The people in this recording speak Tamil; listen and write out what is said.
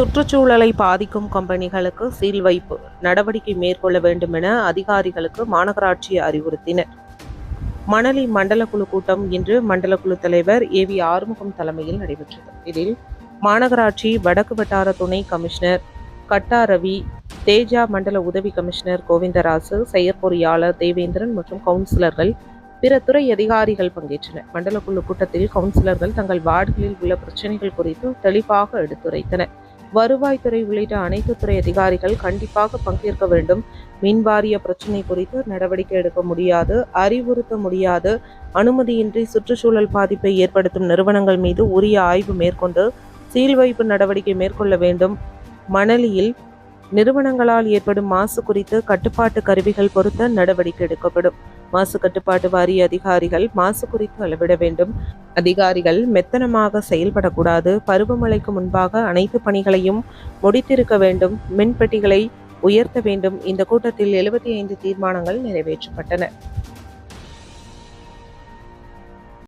சுற்றுச்சூழலை பாதிக்கும் கம்பெனிகளுக்கு சீல் வைப்பு நடவடிக்கை மேற்கொள்ள வேண்டும் என அதிகாரிகளுக்கு மாநகராட்சி அறிவுறுத்தினர். மணலி மண்டல குழு கூட்டம் இன்று மண்டல குழு தலைவர் ஏ வி ஆறுமுகம் தலைமையில் நடைபெற்றது. இதில் மாநகராட்சி வடக்கு வட்டார துணை கமிஷனர் கட்டா ரவி தேஜா மண்டல உதவி கமிஷனர் கோவிந்தராசு செயற்பொறியாளர் தேவேந்திரன் மற்றும் கவுன்சிலர்கள் பிற துறை அதிகாரிகள் பங்கேற்றனர். மண்டல குழு கூட்டத்தில் கவுன்சிலர்கள் தங்கள் வார்டுகளில் உள்ள பிரச்சனைகள் குறித்து தெளிவாக எடுத்துரைத்தனர். வருவாய்த்துறை உள்ளிட்ட அனைத்து துறை அதிகாரிகள் கண்டிப்பாக பங்கேற்க வேண்டும். மின் வாரிய பிரச்சினை குறித்து நடவடிக்கை எடுக்க முடியாது அறிவுறுத்த முடியாது. அனுமதியின்றி சுற்றுச்சூழல் பாதிப்பை ஏற்படுத்தும் நிறுவனங்கள் மீது உரிய ஆய்வு மேற்கொண்டு சீல் வைப்பு நடவடிக்கை மேற்கொள்ள வேண்டும். மணலியில் நிறுவனங்களால் ஏற்படும் மாசு குறித்து கட்டுப்பாட்டு கருவிகள் பொருத்த நடவடிக்கை எடுக்கப்படும். மாசு கட்டுப்பாட்டு வாரிய அதிகாரிகள் மாசு குறித்து அளவிட வேண்டும். அதிகாரிகள் மெத்தனமாக செயல்படக்கூடாது. பருவமழைக்கு முன்பாக அனைத்து பணிகளையும் முடித்திருக்க வேண்டும். மின்பெட்டிகளை உயர்த்த வேண்டும். இந்த கூட்டத்தில் எழுபத்தி ஐந்து தீர்மானங்கள் நிறைவேற்றப்பட்டன.